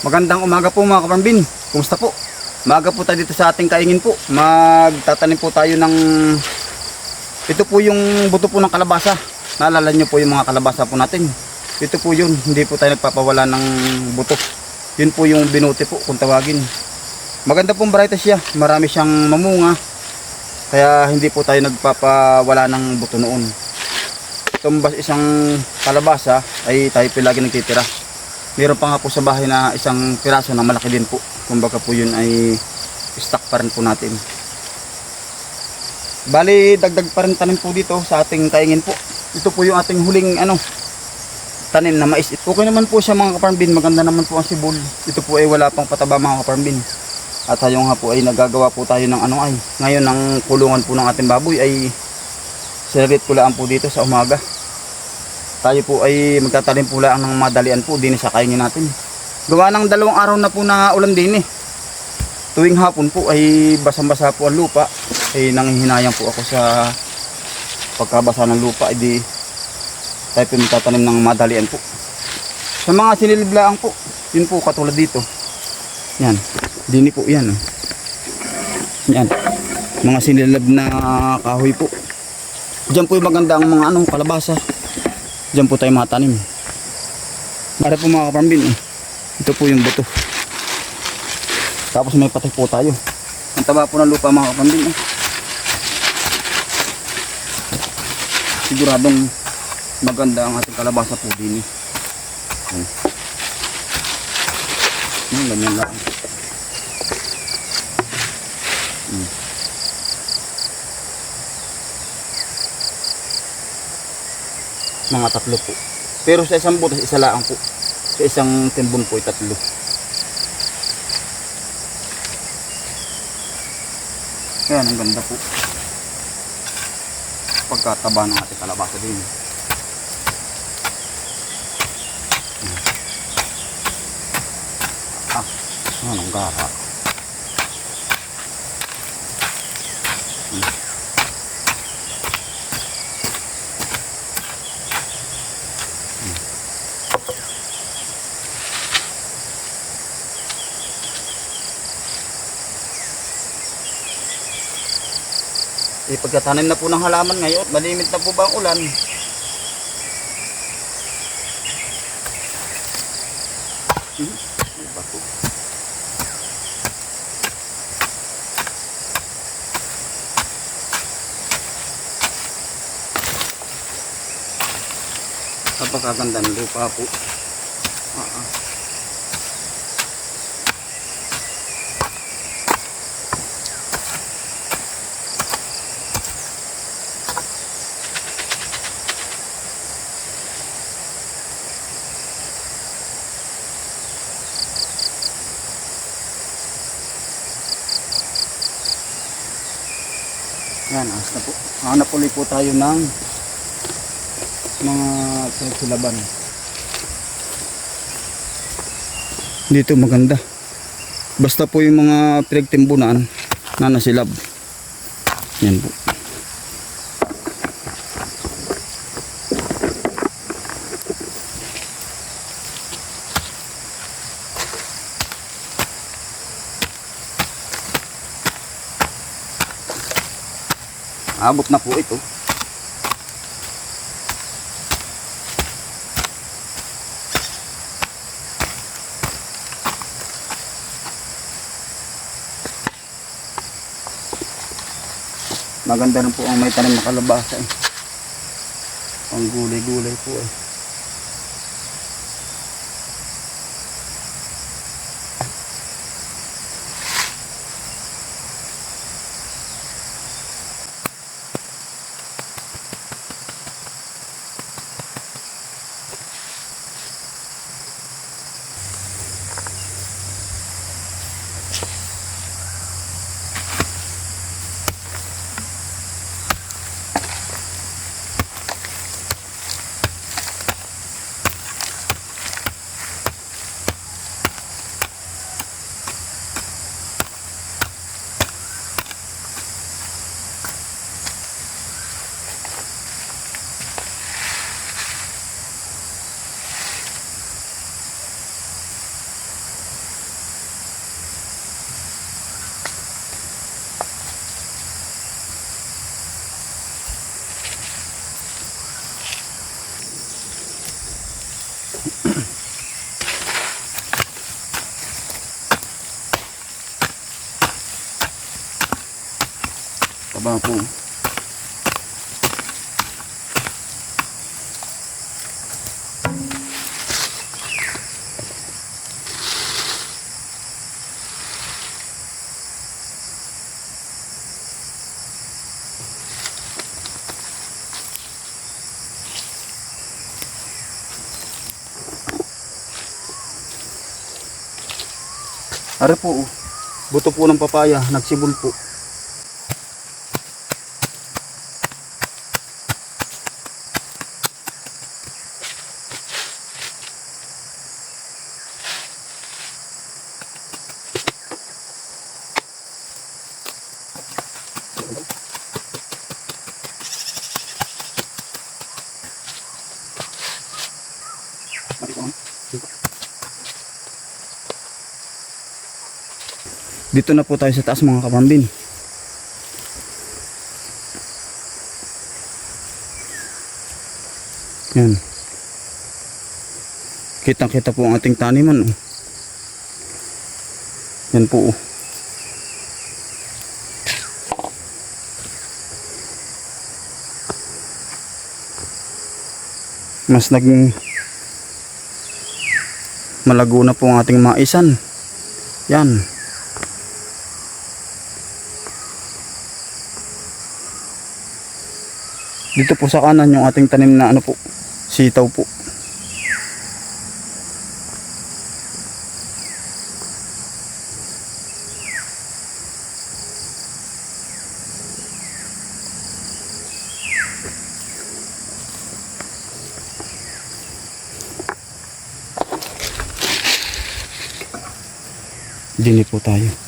Magandang umaga po mga kapambin. Kumusta po? Maaga po tayo dito sa ating kaingin po. Magtatanim po tayo ng... Ito po yung buto po ng kalabasa. Naalala nyo po yung mga kalabasa po natin. Ito po yun. Hindi po tayo nagpapawala ng buto. Yun po yung binuti po kung tawagin. Maganda pong varieties siya. Marami siyang mamunga. Kaya hindi po tayo nagpapawala ng buto noon. Itong isang kalabasa ay tayo po lagi nagtitira. Meron pa nga po sa bahay na isang piraso na malaki din po. Kumbaga po yun ay stock pa rin po natin. Bali, dagdag pa rin tanim po dito sa ating kaingin po. Ito po yung ating huling ano, tanim na mais. Okay naman po siya mga kaparmbin. Maganda naman po ang sibol. Ito po ay wala pang pataba mga kaparmbin. At tayo nga po ay nagagawa po tayo ng ano ay. Ngayon ang kulungan po ng ating baboy ay silarit ko lang po dito sa umaga tayo po ay magtatanim po lang ng madalian po din sa kaingin natin. Gawa ng dalawang araw na po na ulan din eh. Tuwing hapon po ay basang-basa po ang lupa. Ay nanghihinayang po ako sa pagkabasa ng lupa. Ay di tayo po magtatanim ng madalian po. Sa mga siniliblaan po, yun po katulad dito. Yan, dini po yan. oh. Yan, mga sinilab na kahoy po. Diyan po yung maganda ang mga anong kalabasa. Diyan po tayo matanim. Para po mga kapambin. eh. Ito po yung buto. Tapos may patay po tayo. Ang taba po ng lupa mga kapambin. eh. Siguradong maganda ang ating kalabasa po din. eh. Ayan, ganyan lang. Mga tatlo po. Pero sa isang butas, isa lang po. Sa isang timbon po, tatlo. Ayan, ang ganda po. Pagkataba ng ating kalabasa din. Ah, anong gara. Eh, pagkatanim na po ng halaman ngayon, malimit na po ba ang ulan? Hmm, ano ba po? Napakaganda ng lupa po. Yan, na po. Hanap ulit po tayo ng mga pinagsilaban. Dito maganda. Basta po yung mga pinagtimbunan na nasilab. Yan po. Abot na po ito. Maganda rin po ang may tanim na kalabasa eh. Ang gulay-gulay po eh. Baba po. Are po, oh. buto po ng papaya, nagsibol po. Dito na po tayo sa taas mga kapambin. Yan. Kitang kita po ang ating taniman. Oh. Yan po. Oh. Mas naging malago na po ang ating maisan. Yan. Dito po sa kanan yung ating tanim na ano po, sitaw po. Dini po tayo.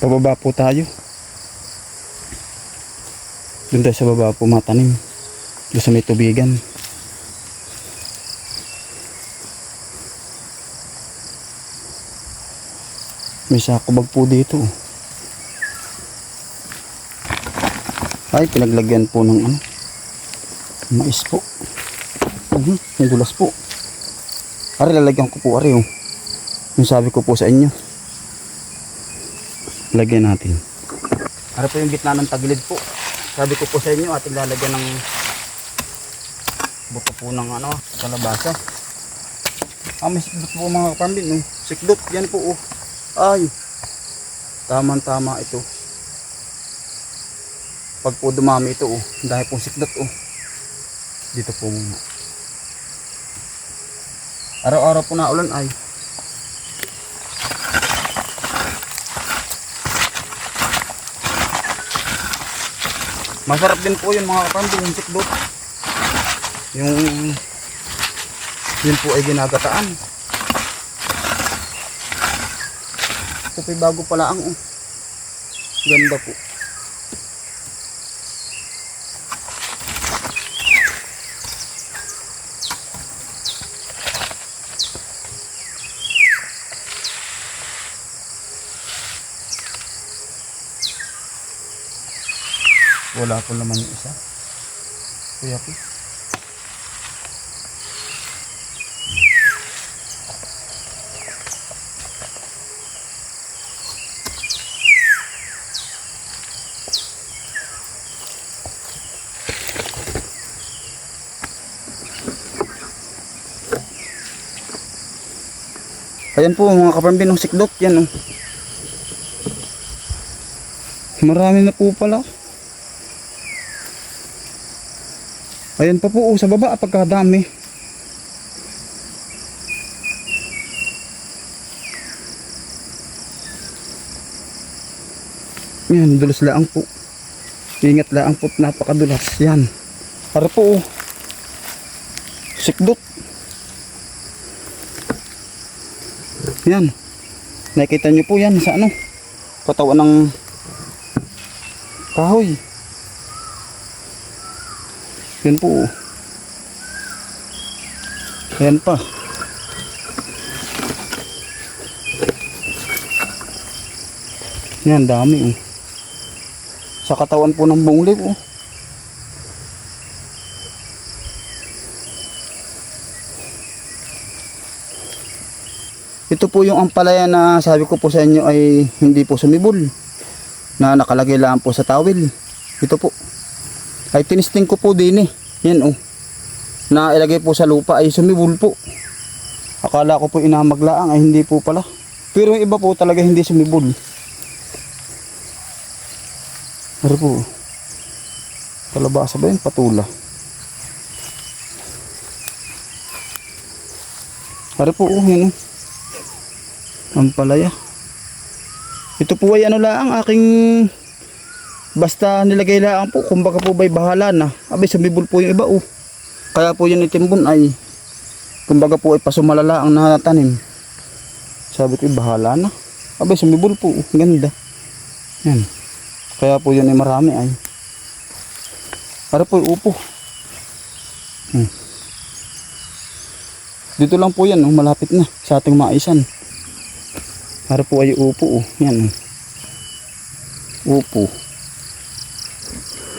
Pababa po tayo. Doon tayo sa baba po matanim. Doon sa may tubigan. May sakubag po dito. Ay, pinaglagyan po ng ano. Mais po. Mhm, may dulas po. Ari, lalagyan ko po, ari, oh. Yung sabi ko po sa inyo. Lagyan natin. Para po yung gitna ng tagilid po. Sabi ko po sa inyo, ating lalagyan ng buto po ng ano, kalabasa. Ah, may sikdot po mga kapambin. Oh. Sikdot, yan po. Oh. Ay, tamang-tama ito. Pag po dumami ito, oh, dahil po sikdot. Oh. Dito po muna. Araw-araw po na ulan ay Masarap din po yun mga kapambing, yung sikdot. Yung yun po ay ginagataan. Po'y bago pala ang oh. Ganda po. Wala po naman yung isa. Kuya po. Ayan po mga kaparambin ng sikdot. Yan oh. Marami na po pala. Ayan pa po oh, sa baba pagkadami. Yan, dulas laang po. Ingat laang po, napakadulas. Yan. Para po oh. Sikdot. Yan. Nakita niyo po yan sa ano? Katawan ng kahoy. Yan po. oh. Yan pa. Yan, dami oh. Sa katawan po ng bungli oh. Ito po yung ampalaya na sabi ko po sa inyo ay hindi po sumibol. Na nakalagay lang po sa tawil. Ito po. Ay tinisting ko po din eh. Yan oh. Na ilagay po sa lupa ay sumibol po. Akala ko po inamaglaang ay hindi po pala. Pero yung iba po talaga hindi sumibol. Ano po? Kalabasa ba yun? Patula. Ano po? Oh, yan oh. Ang palaya. Ito po ay ano lang aking basta nilagay lang po kumbaga po ba'y bahala na. Abay sumibol po yung iba oh. Kaya po yun itimbon ay kumbaga po ay pasumalala ang natanim. Sabi ko bahala na. Abay sumibol po. oh. Ganda. Yan. Kaya po yun ay marami ay. Para po yung upo. Hmm. Dito lang po yan, oh, malapit na sa ating maisan. Para po ay upo, oh. yan. oh. Upo.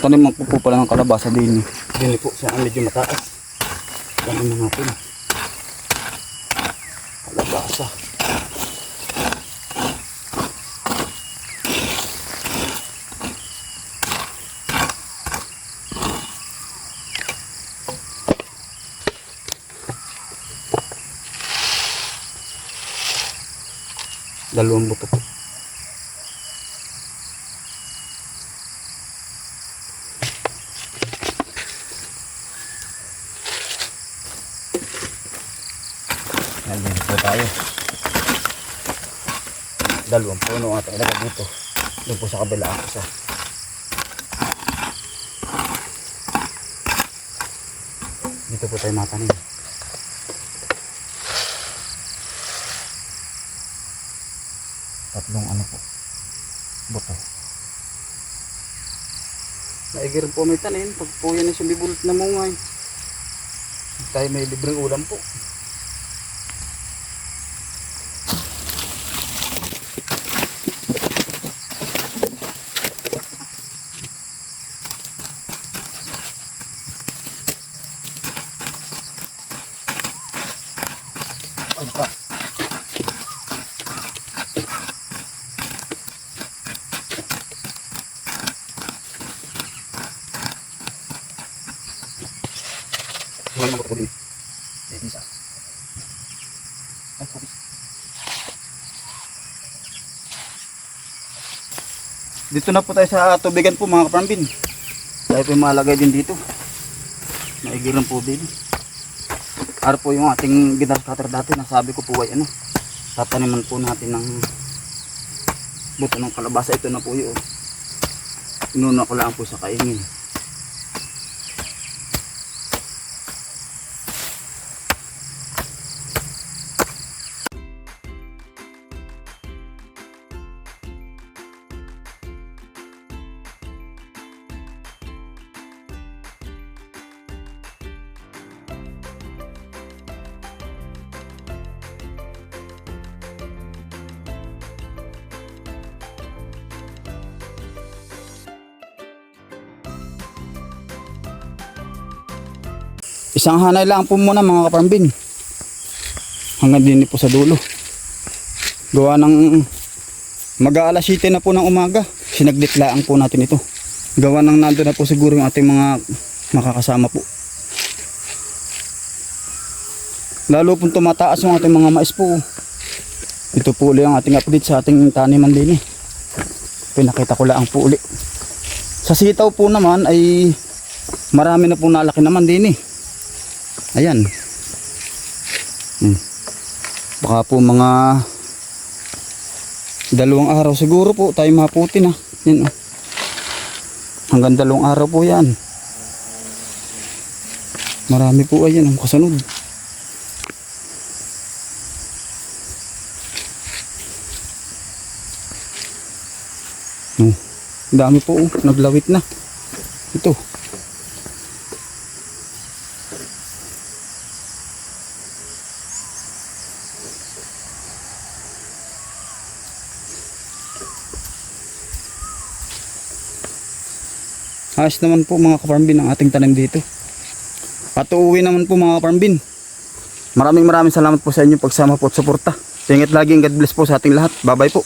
Tanim po po pala ng kalabasa din. Din po siya medyo mataas. Tanim na natin. Kalabasa. Dalawang buto po. Ayan po tayo. Dalawang puno ating ilagay dito. Doon po sa kabila ang isa. Dito po tayo matanim. Tatlong ano po. Buto. Naigir po may tanim. Pag po yan ay sumibulot na mungay. Tayo may libreng ulam po. Wala mo din. Eh, isa. Ay, sorry. Dito na po tayo sa tubigan po mga kaparambin. Tayo po malagay din dito. Naigiran po din. Ar po yung ating gitar cutter dati na sabi ko po ay ano. Tataniman po natin ng buto ng kalabasa. Ito na po yun. Inuna ko lang po sa kaingin. Isang hanay lang po muna mga kaparambin. Hanggang din po sa dulo. Gawa ng mag-aalas 7 na po ng umaga. Sinagditlaan po natin ito. Gawa ng nando na po siguro yung ating mga makakasama po. Lalo pong tumataas yung ating mga mais po. Ito po ulit ang ating update sa ating taniman din eh. Pinakita ko lang po ulit. Sa sitaw po naman ay marami na po nalaki naman din eh. Ayan. Hmm. Baka po mga dalawang araw siguro po tayo maputi na. Yan oh. Hanggang dalawang araw po yan. Marami po ayan ang kasunod. Ang dami po oh, naglawit na. Ito. Ayos naman po mga kaparmbin ang ating tanim dito. At naman po mga kaparmbin. Maraming maraming salamat po sa inyo pagsama po at suporta. Ingat lagi God bless po sa ating lahat. Bye bye po.